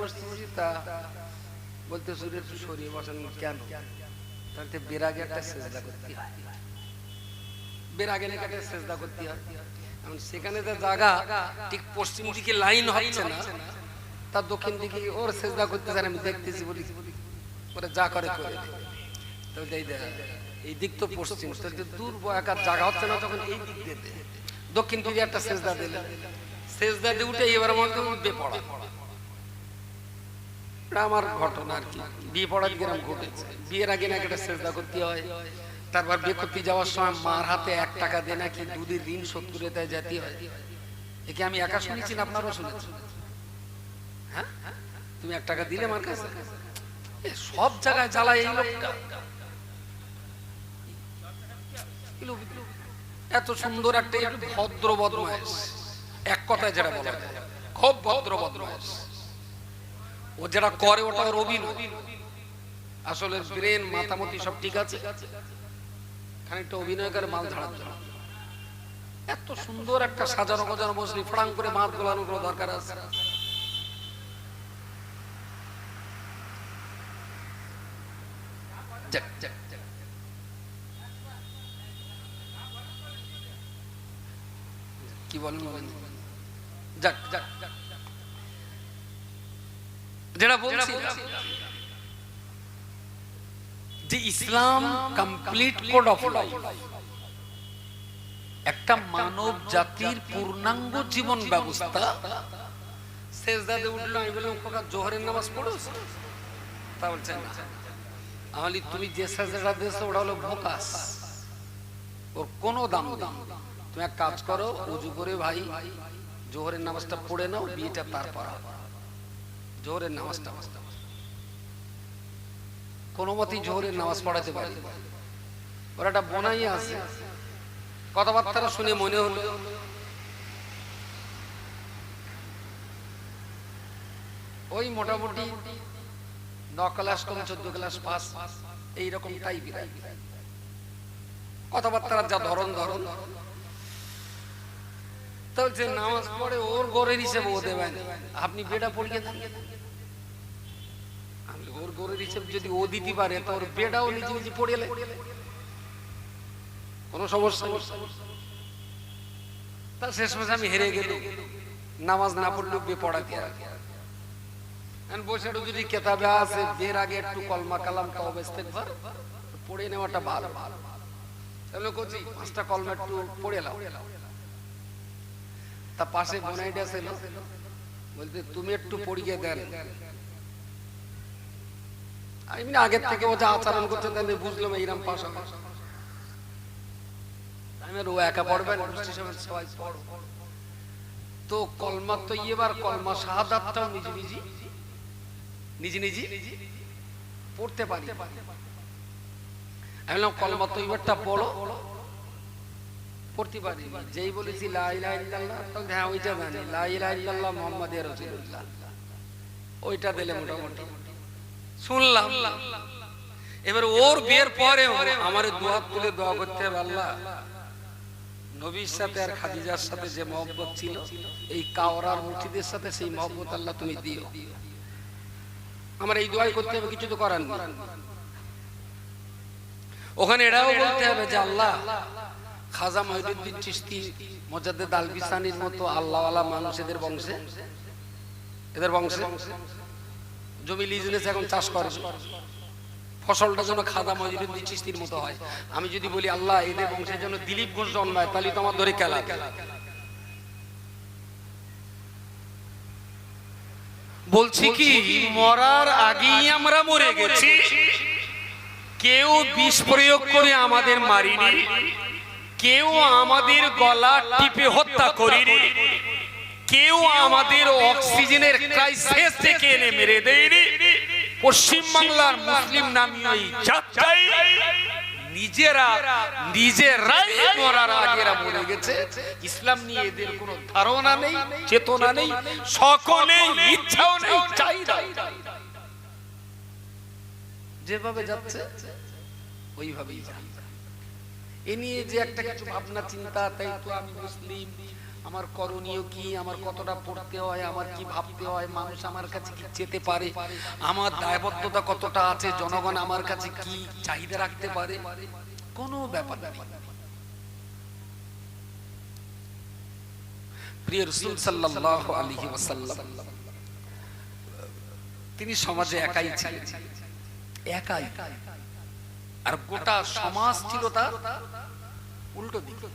বসতেছি তা বলতে একটু সরিয়ে বসেন কেন? বেরাগে একটা সেজদা করতে হয়। বেরাগে সেজদা করতে হয়। এখন সেখানে যে জায়গা, ঠিক পশ্চিম দিকে লাইন হচ্ছে না তার দক্ষিণ দিকে ওর সেজদা করতে চান আমি দেখতেছি বলি। ওরা যা করে করে। এই এই দিক তো পশ্চিম। তো একার জায়গা হচ্ছে না, তখন এই দিক দিয়ে দক্ষিণ দিকে একটা সেজদা দিলে সেজদা দিয়ে উঠে এবার মধ্যে উঠবে পড়া। আমার ঘটনা আর কি। বিয়ে পড়ার গ্রাম ঘটেছে। বিয়ের আগে নাকি একটা সেজদা করতে হয়। তারপর বিয়ে করতে যাওয়ার সময় মার হাতে এক টাকা দিয়ে নাকি দুধের ঋণ শোধ করে দেয় যেতে হয় একে আমি একা শুনেছি না আপনারও শুনেছেন? হ্যাঁ? তুমি এক টাকা দিলে আমার কাছে? সব জায়গায় জ্বালায় এই লোকটা। এত সুন্দর একটা ভদ্র বদমাইশ। এক কথায় যেটা বলা খুব ভদ্র বদমাইশ। ও যেটা করে, ওটা ওর অভিনয়। আসলে ব্রেন মাতামতি সব ঠিক আছে। খানিকটা অভিনয় করে মাল ঝাড়ার জন্য। এত সুন্দর একটা সাজানো গোজানো বসলি ফড়াং করে মাছ গোলানো কোনো দরকার আছে। কি বলেন? যাক যাক যাক। যেটা বলছি, যে Islam complete code of life একটা মানব জাতির পূর্ণাঙ্গ জীবন ব্যবস্থা। উঠল, আমি বললাম জোহরের নামাজ তা না। আমালি তুমি যে দিয়েছ, ওটা হলো ভোকাস। ওর কোনো দাম নেই। তুমি এক কাজ করো, উজু করে ভাই, জোহরের নামাজটা পড়ে নাও, বিয়েটা তারপর হবে। জোহরের নামাজটা কোনো মতেই জোহরের নামাজ পড়াতে পারি। ওর একটা বোনাই আছে। কথাবার্তা শুনে মনে হলো। ওই মোটামুটি ন ক্লাস কম চোদ্দ ক্লাস পাস। এইরকম টাইপের কথাবার্তার যা ধরন ধরন। তো যে নামাজ পড়ে ওর হিসেবে ও দেবেন আপনি বেটা পড়িয়ে দেন ওর হিসেবে যদি ও দিতে পারে ওর বেটাও নিজে নিজে পড়ে লে কোনো সমস্যা তা শেষ মাসে আমি হেরে গেল নামাজ না পড়লেও বে পড়াতে আর? বসে যদি কেতাবে আছে বের আগে একটু কলমা কালাম তবে ইস্তেগফার, পড়ে নেওয়াটা ভালো। ভালো তাহলে পাঁচটা কলমা একটু পড়ে লাও তা পাশে বোনাইটা ছিল। বলতে তুমি একটু পড়িয়ে দেন। আমি থেকে ও যা আচরণ বুঝলাম, এইরাম পাশ তো পড়তে পারি। বললাম, কলমা তো এবারটা পড়ো। যেই বলেছি হ্যাঁ ওইটা দিলে মোটামুটি। শুনলাম। এবার ওর বিয়ের পরে আমার দোয়া তুলে দোয়া করতে নবীর সাথে আর খাদিজার সাথে যে মহব্বত ছিল, এই কাওরার মুঠিদের সাথে সেই মহব্বত আল্লাহ তুমি দিও। আমার এই দোয়াই করতে হবে, কিছু তো করার ওখানে এটাও বলতে হবে যে, আল্লাহ খাজা মহিদুদ্দিন চিস্তি মোজাদ্দেদ আলবিসানির মতো আল্লাহওয়ালা মানুষ এদের বংশে? এদের বংশে? জমি লিজনেস এখন চাষ করে। ফসলটা যেন খাদা মহিদুদ্দিন চিস্তির মতো হয়। আমি যদি বলি, আল্লাহ, এদের বংশের জন্য দিলীপ ঘোষ জন্মায়, তাহলে তো আমার ধরে খেলা। বলছি কি, মরার আগেই আমরা মরে গেছি। কেউ বিষ প্রয়োগ করে আমাদের মারিনি। কেউ আমাদের গলা টিপে হত্যা করিনি। কেউ আমাদের অক্সিজেনের ক্রাইসিস থেকে এনে মেরে দেয়নি। পশ্চিম বাংলার মুসলিম নামী নিজেরা, নিজেরাই মরার আগেরা মরে গেছে। ইসলাম নিয়ে এদের কোনো ধারণা নেই, চেতনা নেই সকলেই ইচ্ছাও নেই চাহিদা যেভাবে যাচ্ছে, ওইভাবেই যায় এ নিয়ে যে একটা কিছু ভাবনা, চিন্তা, তাই তো আমি মুসলিম। আমার করণীয় কি? আমার কতটা পড়তে হয়? আমার কি ভাবতে হয়? মানুষ আমার কাছে কি যেতে পারে? আমার দায়বদ্ধতা কতটা আছে? জনগণ আমার কাছে কি চাহিদা রাখতে পারে? কোনো ব্যাপার প্রিয় রসুল সাল্লাল্লাহু আলাইহি ওয়াসাল্লাম, তিনি সমাজে একাই ছিলেন। একাই। আর গোটা সমাজ ছিল তার উল্টো দিকে।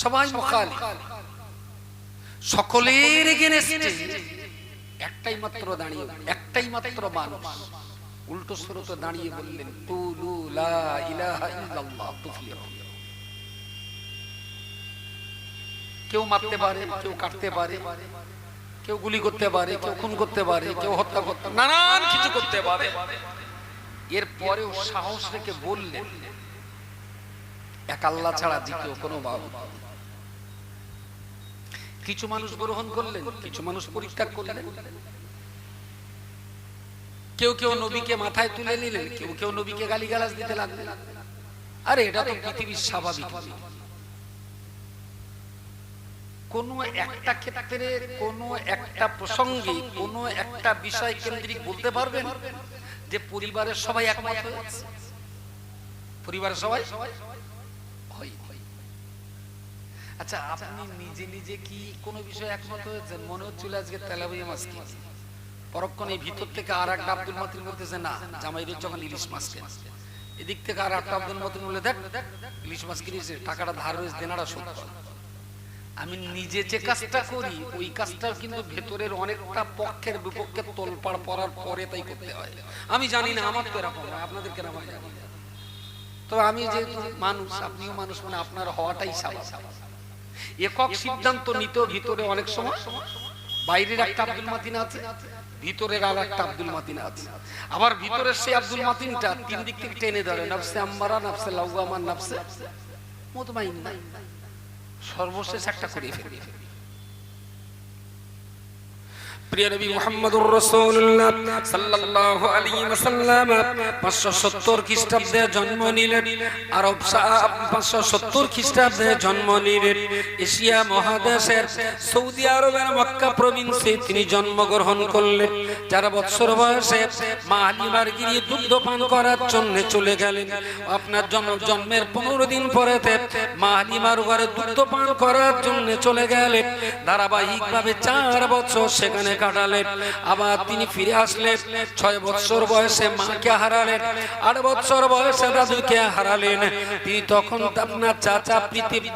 সবাই মুখালি। সকলের একটাই মাত্র দাঁড়িয়ে একটাই মাত্র মানুষ। উল্টো দাঁড়িয়ে বললেন, কুলু লা ইলাহা ইল্লাল্লাহ কেউ মারতে পারে, কেউ কাটতে পারে, কেউ গুলি করতে পারে, কেউ খুন করতে পারে, কেউ হত্যা করতে নানান কিছু করতে পারে। এর পরেও সাহস রেখে বললেন, এক আল্লাহ ছাড়া দ্বিতীয় কোনো বাবু কিছু মানুষ গ্রহণ করলেন, কিছু মানুষ পরিত্যাগ করলেন। কেউ কেউ নবীকে মাথায় তুলে নিলেন, কেউ কেউ নবীকে গালি গালিগালাজ দিতে লাগলেন। আরে, এটা তো পৃথিবীর স্বাভাবিক। কোন একটা ক্ষেত্রে, কোন একটা প্রসঙ্গে, কোন একটা বিষয় কেন্দ্রিক বলতে পারবেন? যে পরিবারের সবাই একমত হয়েছে? পরিবারের সবাই? আচ্ছা আপনি নিজে নিজে কি কোনো বিষয়ে একমত হয়েছেন? মনে হচ্ছিল আজকে তেলাবিয়া মাছ কি পরক্ষণ এই ভিতর থেকে আর একটা আব্দুল মাতিন বলতেছে, না জামাইরের যখন ইলিশ মাছ কেন? এদিক থেকে আর একটা আব্দুল মাতিন বলে দেখ, ইলিশ মাছ কিনেছে টাকাটা ধার রয়েছে দেনাটা শোধ কর। আমি নিজে যে কাজটা করি, ওই কাজটা কিন্তু ভেতরের অনেকটা পক্ষের বিপক্ষে তোলপাড় পড়ার পরে তাই করতে হয়। আমি জানি না, আমার তো এরকম আপনাদের কেন জানি তো আমি যেহেতু মানুষ, আপনিও মানুষ মানে আপনার হওয়াটাই স্বাভাবিক। একক সিদ্ধান্ত নিতেও ভিতরে অনেক সময় বাইরের একটা আব্দুল মাতিন আছে, ভিতরের আর একটা আব্দুল মাতিন আছে। আবার ভিতরের সেই আব্দুল মাতিনটা তিন দিক থেকে টেনে ধরে, নাফসে আম্মারা নাফসে লাউয়ামান নাফসে মুতমাইন। সর্বশেষ একটা করে ফেলবে প্রিয় নবী মুহাম্মদুর রাসূলুল্লাহ সাল্লাল্লাহু আলাইহি ওয়াসাল্লাম 570 খ্রিস্টাব্দে জন্ম নিলেন। আরব 570 খ্রিস্টাব্দে জন্ম নিলেন। এশিয়া মহাদেশের সৌদি আরবের মক্কা প্রভিন্সে তিনি জন্মগ্রহণ করলেন। চার বছর বয়সে মা হালিমার গিয়ে দুগ্ধ পান করার জন্য চলে গেলেন। আপনার জন্ম, জন্মের পনেরো দিন পরে মা হালিমার ঘরে দুগ্ধ পান করার জন্য চলে গেলেন। ধারাবাহিকভাবে চার বছর সেখানে কাটালেন। আবার তিনি ফিরে আসলেন। ছয় বছর বয়সে মাকে হারালেন। আট বছর বয়সে দাদুকে হারালেন। তিনি তখন আপনার চাচা পৃথিবী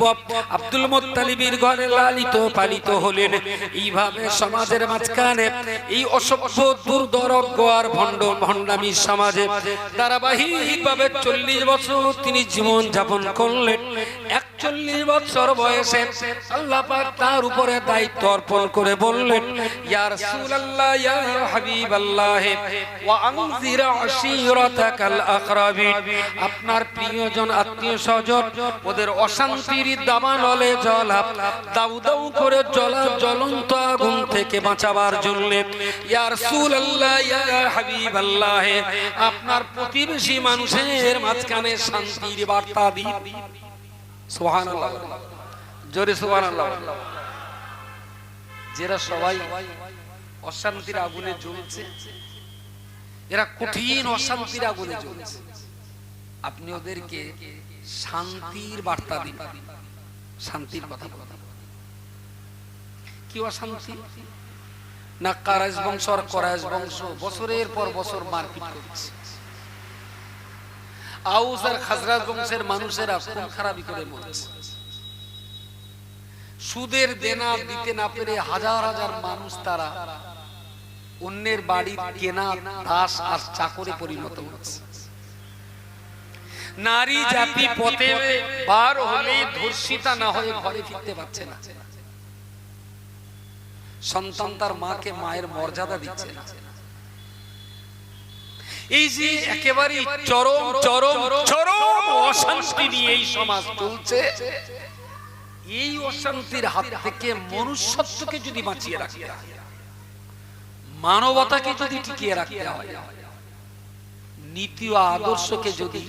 আব্দুল মোত্তালিবির ঘরে লালিত পালিত হলেন। এইভাবে সমাজের মাঝখানে এই অসভ্য, দুর্দরজ্ঞ আর ভণ্ড ভণ্ডামি সমাজে ধারাবাহিকভাবে চল্লিশ বছর তিনি জীবন যাপন করলেন। একচল্লিশ বছর বয়সে আল্লাহ পাক তার উপরে দায়িত্ব অর্পণ করে বললেন, ইয়া রাসূলুল্লাহ, ইয়া হাবিবাল্লাহ, ওয়া আনজির আশীরাতাকাল আকরাবিন আপনার প্রিয়জন, আত্মীয় স্বজন, ওদের অশান্তির দাবানলে জ্বলা দাউ দাউ করে জ্বলা জ্বলন্ত আগুন থেকে বাঁচাবার জন্য। ইয়া রাসূলুল্লাহ, ইয়া হাবিবাল্লাহ, আপনার প্রতিবেশী মানুষের মাঝখানে শান্তির বার্তা দিন। সুবহানাল্লাহ। জোরে সুবহানাল্লাহ। যারা সবাই অশান্তির আগুনে জ্বলছে, এরা কঠিন অশান্তির আগুনে জ্বলছে। আপনি ওদেরকে শান্তির বার্তা দিন। শান্তির কথা বলেন। কি অশান্তি? না কারাজ বংশ আর করাজ বংশ বছরের পর বছর মারপিট করছে। আউস আর খাজরাজ বংশের মানুষেরা খুন খারাপি করে মরছে। সুদের দেনা দিতে না পেরে হাজার হাজার মানুষ তারা অন্যের বাড়ি কেনা দাস আর চাকরে পরিণত হচ্ছে। নারী জাতি পথে বার হলে ধর্ষিতা না হয়ে ঘরে ফিরতে পারছে না। সন্তান তার মাকে মায়ের মর্যাদা দিচ্ছে না। এই যে একেবারে চরম চরম চরম অশান্তি নিয়ে এই সমাজ চলছে। এই অশান্তির হাত থেকে মনুষ্যত্বকে যদি বাঁচিয়ে রাখতে হয়, মানবতাকে যদি টিকিয়ে রাখতে হয়, নীতি ও আদর্শকে যদি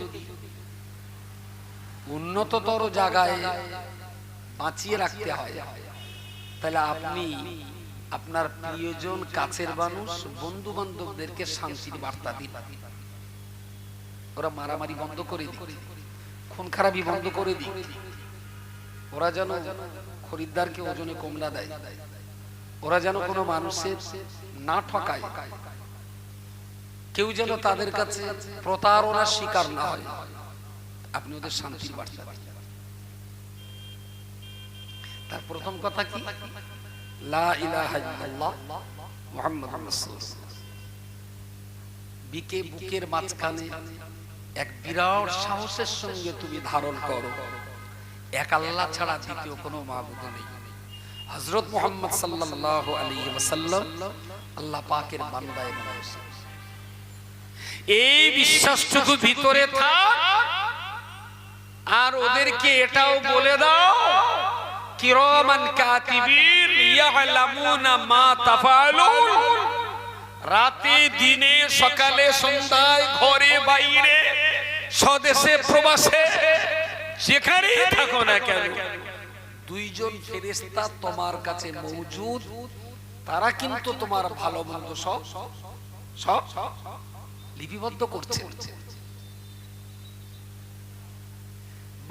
উন্নততর জায়গায় বাঁচিয়ে রাখতে হয়, তাহলে আপনি আপনার প্রিয়জন কাছের মানুষ বন্ধু বান্ধবদেরকে শান্তির বার্তা দিন। ওরা মারামারি বন্ধ করে দিন খুন খারাপি বন্ধ করে দিন ওরা যেন খরিদ্দারকে ওজনে কমলা দেয়। ওরা যেন কোনো মানুষের না ঠকায়। কেউ যেন তাদের কাছে প্রতারণার শিকার না হয়। আপনি ওদের শান্তির বার্তা তার প্রথম কথা কি? লা ইলাহা ইল্লাল্লাহ মুহাম্মাদুর রাসূলুল্লাহ। বিকে বুকের মাঝখানে এক বিরাট সাহসের সঙ্গে তুমি ধারণ করো। এক আল্লাহ ছাড়া দ্বিতীয় কোনো মাবুদ নেই হযরত মুহাম্মদ সাল্লাল্লাহু আলাইহি ওয়াসাল্লাম আল্লাহ পাকের বান্দা এবং রাসূল। এই বিশ্বাসটুকু ভিতরে থাক, আর ওদেরকে এটাও বলে দাও, কিরমান কাতিবিন ইয়ালামুনা মা তাফালুন রাতে, দিনে, সকালে, সন্ধ্যায়, ঘরে, বাইরে, স্বদেশে, প্রবাসে যেখানেই থাকো না কেন? দুইজন ফেরেশতা তোমার কাছে মৌজুদ তারা কিন্তু তোমার ভালো মন্দ সব সব লিপিবদ্ধ করছে।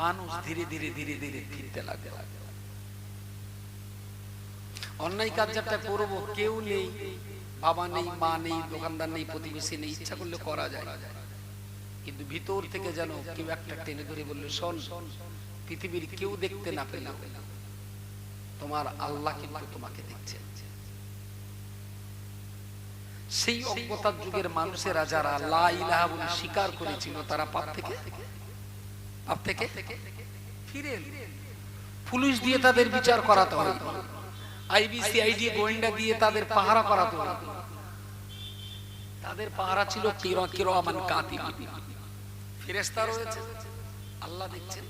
মানুষ ধীরে ধীরে ধীরে ধীরে ফিরতে লাগে অন্যায় কাজ যেটা করব কেউ নেই বাবা নেই মা নেই দোকানদার নেই প্রতিবেশী নেই ইচ্ছা করলে করা যায়। কিন্তু ভিতর থেকে যেন কেউ একটা টেনে ধরে বলল, শোন, পৃথিবীর কেউ দেখতে না পেলাম তোমার আল্লাহ কিন্তু তোমাকে দেখছে। সেই অজ্ঞতার যুগের মানুষেরা যারা লা বলে স্বীকার করেছিল, তারা পাপ থেকে পাপ থেকে ফিরে পুলিশ দিয়ে তাদের বিচার করাতে হয়। আইবিসি, আইডি, গোয়েন্দা দিয়ে তাদের পাহারা করাতে হয়। তাদের পাহারা ছিল কিরা কিরামান কাতিবিন ফেরেশতা রয়েছে। আল্লাহ দেখছেন,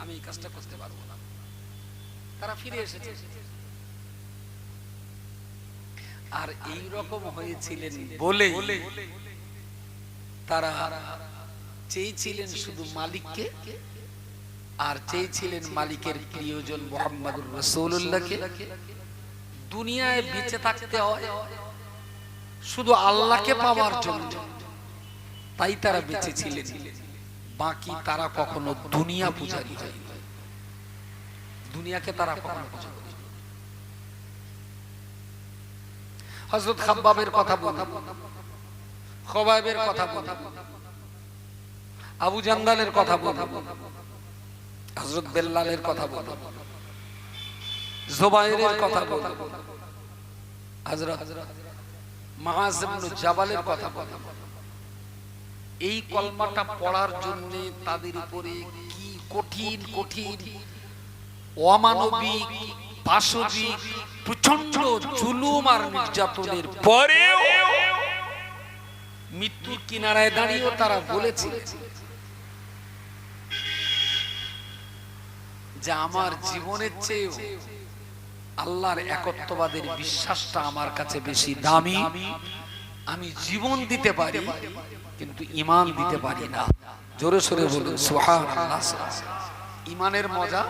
আমি এই কাজটা করতে পারব না। তারা ফিরে এসেছে। আর এই রকম হয়েছিলেন বলে তারা চেয়েছিলেন শুধু মালিককে, আর চেয়েছিলেন মালিকের প্রিয়জন মোহাম্মদুর রসুল্লাহকে দুনিয়ায় বেঁচে থাকতে হয়, শুধু আল্লাহকে পাওয়ার জন্য। তাই তারা বেঁচে ছিলেন। বাকি তারা কখনো দুনিয়া পূজারি দুনিয়াকে তারা কখনো পূজা হজরত খাব্বাবের কথা বলি খবাবের কথা আবু জান্দালের কথা বলি হজরত বেল্লালের কথা বলি জোবাইরের কথা বলি হজরত জাবালের কথা বলি এই কলমাটা পড়ার জন্য তাদের উপরে কি কঠিন কঠিন, অমানবিক পাশবিক প্রচণ্ড জুলুম আর নির্যাতনের পরেও মৃত্যুর কিনারায় দাঁড়িয়েও তারা বলেছে যে আমার জীবনের চেয়েও আল্লাহর একত্ববাদের বিশ্বাসটা আমার কাছে বেশি দামি, আমি জীবন দিতে পারি। কিন্তু ইমান দিতে পারি না। জোরে সোরে বলুন, সুবহানাল্লাহ। ইমানের মজা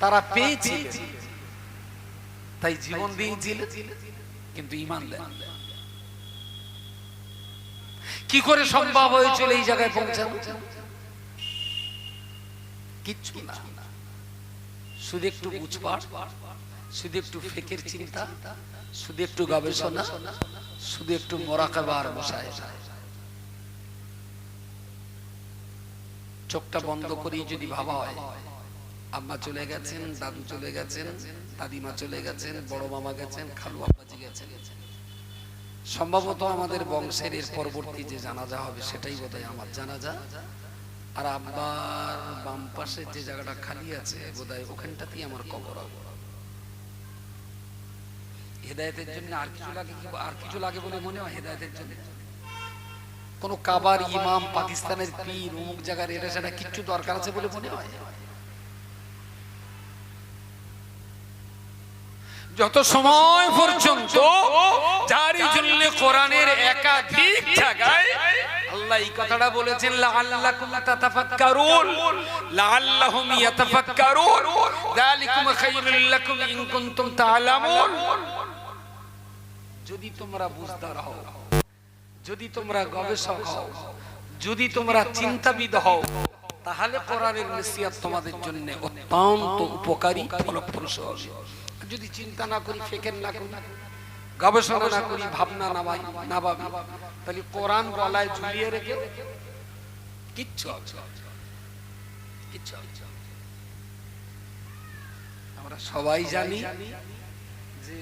তারা পেয়েছে। তাই জীবন দিয়েছিল কিন্তু ইমান দেন কি করে সম্ভব হয়েছিল এই জায়গায় পৌঁছানো? কিচ্ছু না। শুধু একটু বুঝপার শুধু একটু ফেকের চিন্তা, শুধু একটু গবেষণা, শুধু একটু মোরাকাবা আর বসায়। চোখটা বন্ধ করেই যদি ভাবা হয় আম্মা চলে গেছেন দাদু চলে গেছেন দাদিমা চলে গেছেন বড় মামা গেছেন খালু আব্বাজি গেছেন। সম্ভবত আমাদের বংশের এর পরবর্তী যে জানাজা হবে সেটাই বোধহয় আমার জানাজা। আর আব্বার বাম পাশে যে জায়গাটা খালি আছে বোধ হয় ওখানটাতেই আমার কবর হবে। হেদায়তের জন্য আর কিছু লাগে আর কিছু লাগে বলে মনে হয় হেদায়তের জন্য? কোন কাবার ইমাম পাকিস্তানের পীর অমুক জায়গার এটা সেটা কিচ্ছু দরকার আছে বলে মনে হয়? যত সময় পর্যন্ত জন্য কোরআনের একাধিক জায়গায় আল্লাহ এই কথাটা বলেছেন লাআল্লাকুম তাতাফাক্কারুন লাআল্লাহুম ইয়াতাফাক্কারুন যালিকুম খায়রুল লাকুম ইন কুনতুম তা'লামুন যদি তোমরা বুঝদার হও যদি তোমরা গবেষক হও, যদি তোমরা চিন্তাবিদ হও, তাহলে কোরআনের নসিহত তোমাদের জন্য অত্যন্ত উপকারী, ফলপ্রসূ যদি চিন্তা না করি, ফেকের না করি, গবেষণা না করি, ভাবনা না ভাই না ভাবি, তাহলে কোরআন গলায় ঝুলিয়ে রেখে কিচ্ছু আমরা সবাই জানি যে